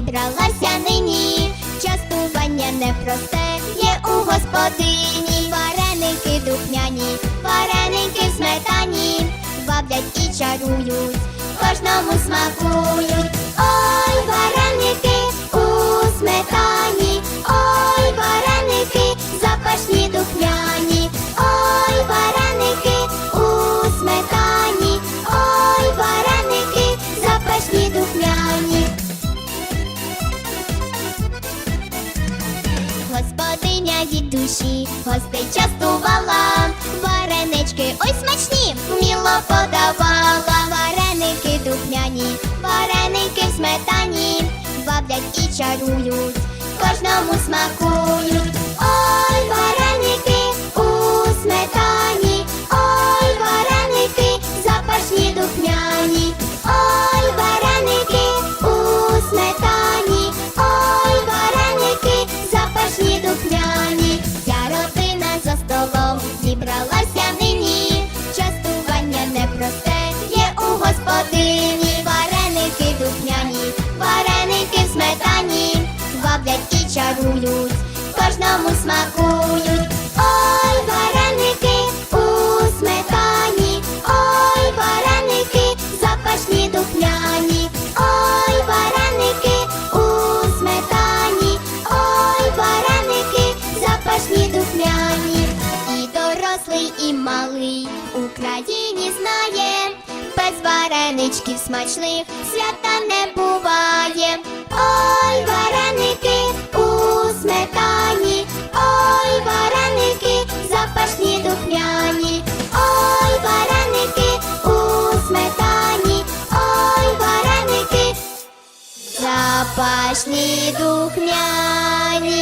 зібралася нині. Частування непросте є у господині. Вареники духмяні, вареники в сметані, ваблять і чарують, кожному смакують. Ой, вареники у сметані, ой, вареники, запашні духмяні, Від душі. Гостей частувала, варенички ой смачні, вміло подавала, вареники духмяні, вареники в сметані, баблять і чарують, кожному смакують. Ваблять кожному смакують. Ой, вареники у сметані, ой, вареники, запашні духмяні, ой, вареники у сметані, ой, вареники, запашні духмяні, і дорослий, і малий Україні знає, без вареничків смачних свята не буває. Ой, вареники, запашні духмяні.